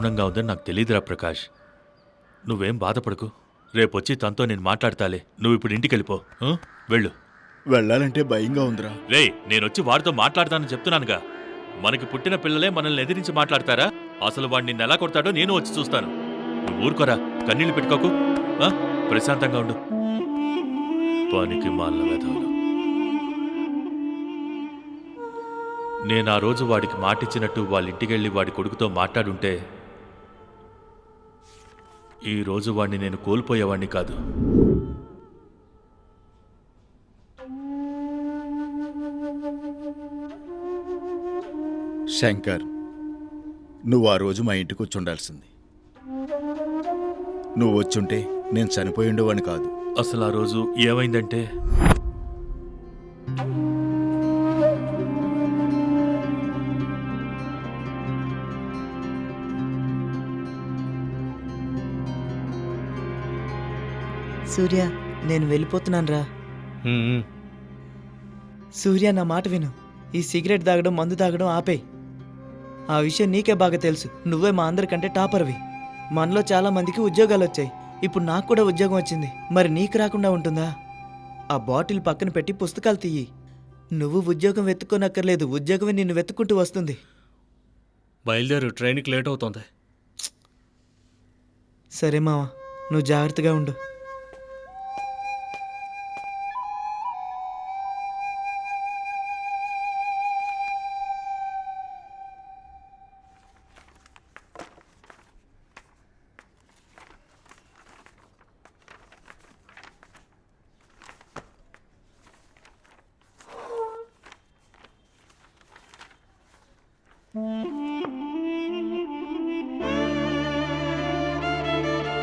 దారుణంగా ఉందని నాకు తెలియదురా ప్రకాష్. నువ్వేం బాధపడకు. రేపొచ్చి తనతో నేను మాట్లాడతాలే. నువ్వు ఇప్పుడు ఇంటికి వెళ్ళిపో ఆ? వెళ్ళు. వెళ్ళాలంటే భయంగా ఉందిరా. రే నేనొచ్చి వాడితో మాట్లాడతానని చెప్తున్నానుగా. మనకి పుట్టిన పిల్లలే మనల్ని ఎదిరించి మాట్లాడతారా? అసలు వాడిని నిన్ను ఎలా కొడతాడో నేను వచ్చి చూస్తాను. నువ్వు ఊరుకోరా. కన్నీళ్ళు పెట్టుకోకు. ఆ? ప్రశాంతంగా ఉండు. పనికి మాలిన వెధవులు. నేను ఆ రోజు వాడికి మాటిచ్చినట్టు వాళ్ళ ఇంటికెళ్ళి వాడి కొడుకుతో మాట్లాడుంటే ఈ రోజు వాడిని నేను కోల్పోయేవాడిని కాదు. శంకర్ నువ్వు ఆ రోజు మా ఇంటికి వచ్చి ఉండాల్సింది. నువ్వు వచ్చుంటే నేను చనిపోయి ఉండేవాడిని కాదు. అసలు ఆ రోజు ఏమైందంటే? సూర్య నేను వెళ్ళిపోతున్నాను రా సూర్య నా మాట విను. ఈ సిగరెట్ తాగడం మందు తాగడం ఆపేయ్ ఆ విషయం నీకే బాగా తెలుసు. నువ్వే మా అందరికంటే టాపర్వి. మనలో చాలా మందికి ఉద్యోగాలు వచ్చాయి. ఇప్పుడు నాకు కూడా ఉద్యోగం వచ్చింది. మరి నీకు రాకుండా ఉంటుందా? ఆ బాటిల్ పక్కన పెట్టి పుస్తకాలు తీయి. నువ్వు ఉద్యోగం వెతుక్కోనక్కర్లేదు. ఉద్యోగమే నిన్ను వెతుక్కుంటూ వస్తుంది. బయలుదేరు. ట్రైన్కి లేట్ అవుతుంది. సరే మావా నువ్వు జాగ్రత్తగా ఉండు.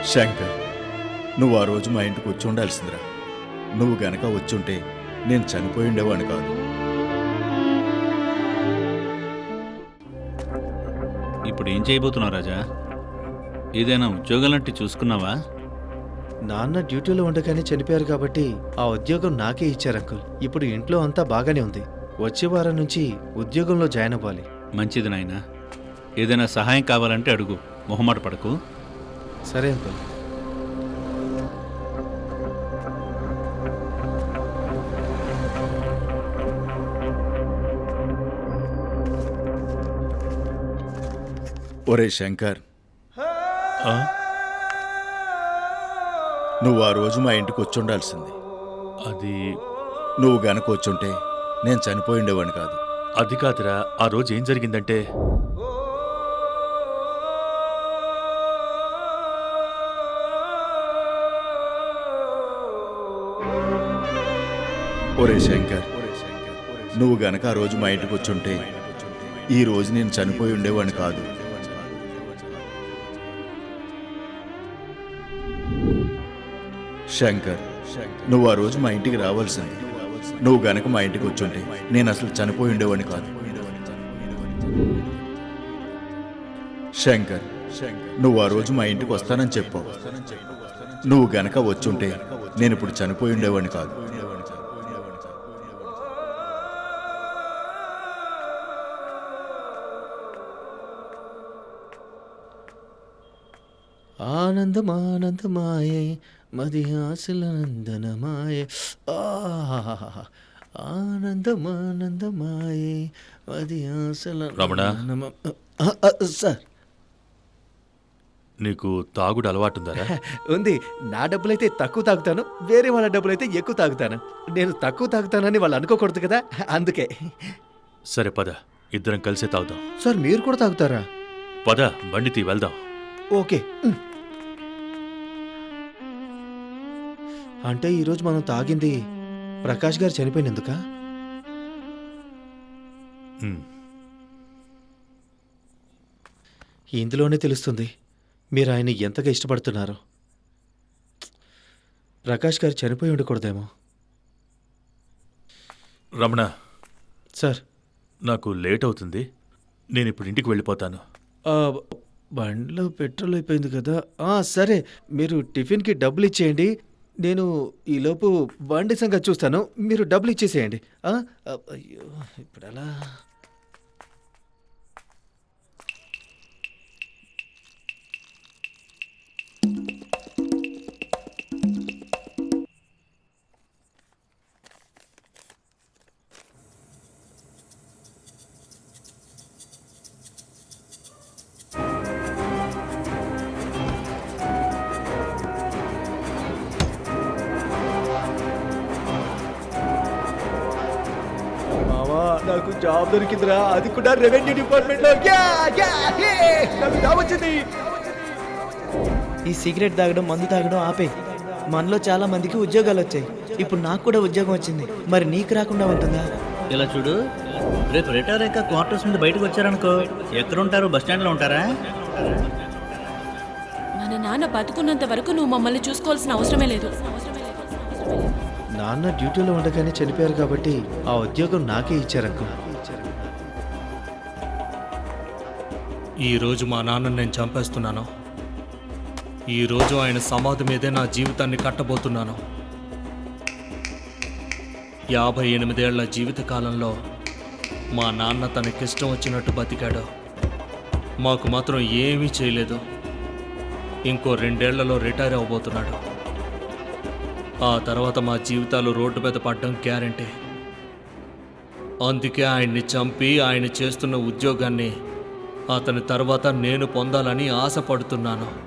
శంకర్ నువ్వు ఆ రోజు మా ఇంటికి వచ్చి ఉండాల్సిందిరా. నువ్వు గనక వచ్చుంటే నేను చనిపోయి ఉండేవాడిని కాదు. ఇప్పుడు ఏం చేయబోతున్నావు రాజా? ఏదైనా ఉద్యోగాలంటే చూసుకున్నావా? నాన్న డ్యూటీలో ఉండగానే చనిపోయారు కాబట్టి ఆ ఉద్యోగం నాకే ఇచ్చారు అంకుల్. ఇప్పుడు ఇంట్లో అంతా బాగానే ఉంది. వచ్చే వారం నుంచి ఉద్యోగంలో జాయిన్ అవ్వాలి. మంచిది నాయనా. ఏదైనా సహాయం కావాలంటే అడుగు. మొహమాట పడకు. సరే అంకుల్. ఒరే శంకర్. ఆ? నువ్వు ఆ రోజు మా ఇంటికి వచ్చి ఉండాల్సింది. అది నువ్వు గనక వచ్చుంటే నేను చనిపోయి ఉండేవాడిని కాదు. అది కాదురా ఆ రోజు ఏం జరిగిందంటే? ఒరే శంకర్ నువ్వు గనక ఆ రోజు మా ఇంటికి వచ్చుంటే ఈ రోజు నేను చనిపోయి ఉండేవాడిని కాదు. శంకర్ నువ్వు ఆ రోజు మా ఇంటికి రావాల్సింది. నువ్వు గనక మా ఇంటికి వచ్చుంటే నేను అసలు చనిపోయి ఉండేవాడిని కాదు. శంకర్ నువ్వు ఆ రోజు మా ఇంటికి వస్తానని చెప్పావు నువ్వు గనక వచ్చుంటే నేను ఇప్పుడు చనిపోయి ఉండేవాడిని కాదు. ఆనందం ఆనందమాయే మది ఆశల నందనమాయే. ఆనందం ఆనందమాయే మది ఆశల రమణ? సార్. నీకు తాగుడు అలవాటుందారా? ఉంది. నా డబ్బులైతే తక్కువ తాగుతాను వేరే వాళ్ళ డబ్బులైతే ఎక్కువ తాగుతాను. నేను తక్కువ తాగుతానని వాళ్ళు అనుకోకూడదు కదా అందుకే. సరే పద. ఇద్దరం కలిసే తాగుదాం. సార్ మీరు కూడా తాగుతారా? పద బండి తీ వెళ్దాం. ఓకే. అంటే ఈరోజు మనం తాగింది ప్రకాష్ గారు చనిపోయినందుక. ఇందులోనే తెలుస్తుంది మీరు ఆయన ఎంతగా ఇష్టపడుతున్నారో. ప్రకాష్ గారు చనిపోయి ఉండకూడదేమో. రమణ. సార్. నాకు లేట్ అవుతుంది. నేను ఇప్పుడు ఇంటికి వెళ్ళిపోతాను. బండిలో పెట్రోల్ అయిపోయింది కదా. సరే. మీరు టిఫిన్కి డబ్బులు ఇచ్చేయండి. నేను ఈలోపు బండి సంగతి చూస్తాను. మీరు డబ్బులు ఇచ్చేసేయండి. అయ్యో ఇప్పుడు అలా జాబ్ దొరికిందిరా. అది కూడా రెవెన్యూ డిపార్ట్మెంట్లో. నాకు జాబ్ వచ్చింది. ఈ సిగరెట్ తాగడం మందు తాగడం ఆపే. మనలో చాలా మందికి ఉద్యోగాలు వచ్చాయి. ఇప్పుడు నాకు కూడా ఉద్యోగం వచ్చింది. మరి నీకు రాకుండా ఉంటుందా? ఇలా చూడు. రేపు రిటైర్ అయ్యాక క్వార్టర్స్ నుండి బయటకు వచ్చారనుకో. ఎక్కడ ఉంటారు బస్ స్టాండ్లో ఉంటారా? మన నాన్న బతుకున్నంత వరకు నువ్వు మమ్మల్ని చూసుకోవాల్సిన అవసరమే లేదు. నాన్న డ్యూటీలో ఉండగానే చనిపోయారు కాబట్టి ఆ ఉద్యోగం నాకే ఇచ్చారనుకో. ఈరోజు మా నాన్నని నేను చంపేస్తున్నాను. ఈ రోజు ఆయన సమాధి మీదే నా జీవితాన్ని కట్టబోతున్నాను. యాభై ఎనిమిదేళ్ళ జీవిత కాలంలో మా నాన్న తనకిష్టం వచ్చినట్టు బతికాడు. మాకు మాత్రం ఏమీ చేయలేదు. ఇంకో రెండేళ్ళలో రిటైర్ అవబోతున్నాడు ఆ తర్వాత మా జీవితాలు రోడ్డు మీద పడ్డం గ్యారంటీ. అందుకే ఆయన్ని చంపి ఆయన చేస్తున్న ఉద్యోగాన్ని అతని తర్వాత నేను పొందాలని ఆశపడుతున్నాను.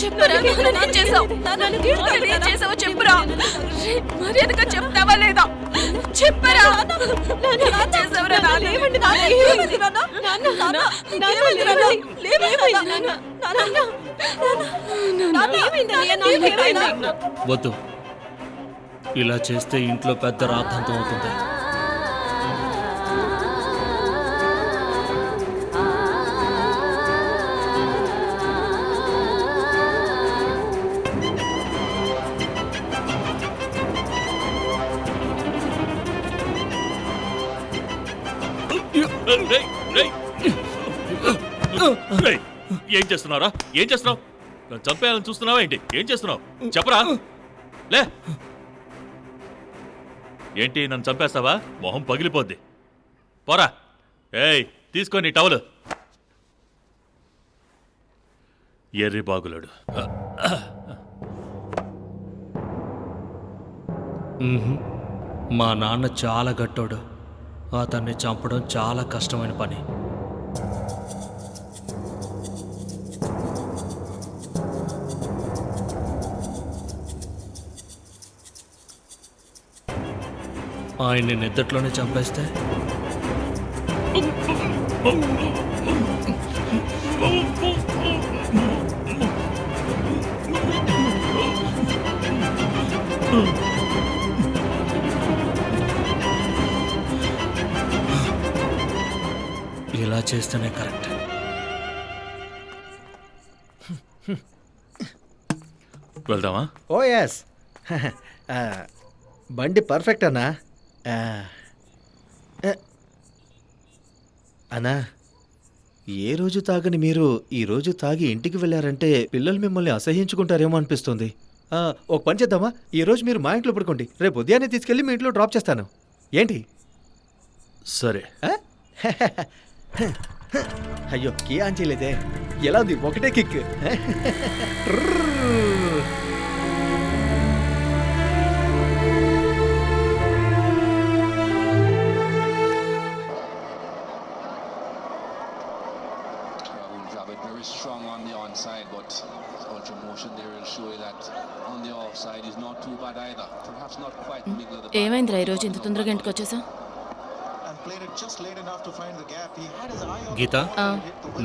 చెప్పరా చేసావు? మర్యాదగా చెప్తావా లేదా చెప్పరా చేసావురా? వద్దు ఇలా చేస్తే ఇంట్లో పెద్ద రాద్ధాంతం అవుతుంది ఏం చేస్తున్నారా ఏం చేస్తున్నావు? నన్ను చంపేయాలని చూస్తున్నావా ఏంటి? ఏం చేస్తున్నావు? చెప్పరా? లే! ఏంటి నన్ను చంపేస్తావా? మొహం పగిలిపోద్ది. పోరా. ఏయ్ తీసుకొని టవలు. ఎర్రి బాగులాడు. మా నాన్న చాలా గట్టోడు. అతన్ని చంపడం చాలా కష్టమైన పని. ఆయన్ని నిద్దట్లోనే చంపేస్తే? ఇలా చేస్తేనే కరెక్ట్. వెళ్దామా? ఓ ఎస్ బండి పర్ఫెక్ట్ అన్నా. ఆ, ఏ, రోజు తాగని మీరు ఈ రోజు తాగి ఇంటికి వెళ్ళారంటే పిల్లలు మిమ్మల్ని అసహ్యించుకుంటారేమో అనిపిస్తుంది. ఒక పని చేద్దామా? ఈ రోజు మీరు మా ఇంట్లో పడుకోండి. రేపు ఉదయాన్నే తీసుకెళ్ళి మీ ఇంట్లో డ్రాప్ చేస్తాను. ఏంటి? సరే? అయ్యో కీ ఆన్ చేయలేదే. ఎలా ఉంది? ఒకటే కిక్. ఈరోజు ఇంత తొందరగా ఇంటికి వచ్చేసా? గీత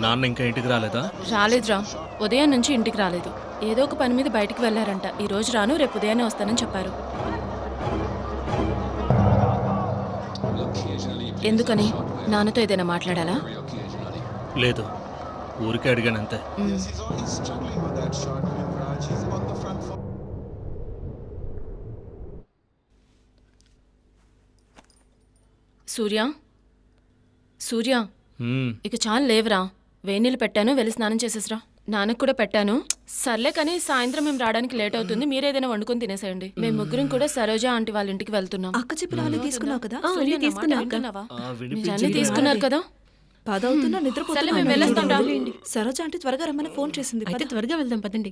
నాన్న ఇంకా ఇంటికి రాలేదా? రాలేదురా. ఉదయం నుంచి ఇంటికి రాలేదు. ఏదో ఒక పని మీద బయటికి వెళ్ళారంట. ఈ రోజు రాను రేపు ఉదయాన్నే వస్తానని చెప్పారు. ఎందుకని? నాన్నతో ఏదైనా మాట్లాడాలా. లేదు. ఊరికే అడిగానంతే Yes, సూర్య. సూర్య. ఇక చాలు లేవరా. వేణీళ్ళు పెట్టాను వెళ్ళి స్నానం చేసేసరా. నాన్నకు కూడా పెట్టాను. సర్లే కానీ సాయంత్రం మేము రావడానికి లేట్ అవుతుంది. మీరేదైనా వండుకొని తినేసేయండి. మేము ముగ్గురం కూడా సరోజా ఆంటీ వాళ్ళ ఇంటికి వెళ్తున్నాం. అక్క చెప్పిన వాళ్ళే తీసుకున్నావు కదా? సూర్య? మీరు అన్నీ తీసుకున్నారు కదా? పదవుతున్నా సర్లే, మేము వెళ్ళొస్తాం. సరోజ అంటే త్వరగా రమ్మని ఫోన్ చేసింది. అయితే త్వరగా వెళ్దాం పదండి.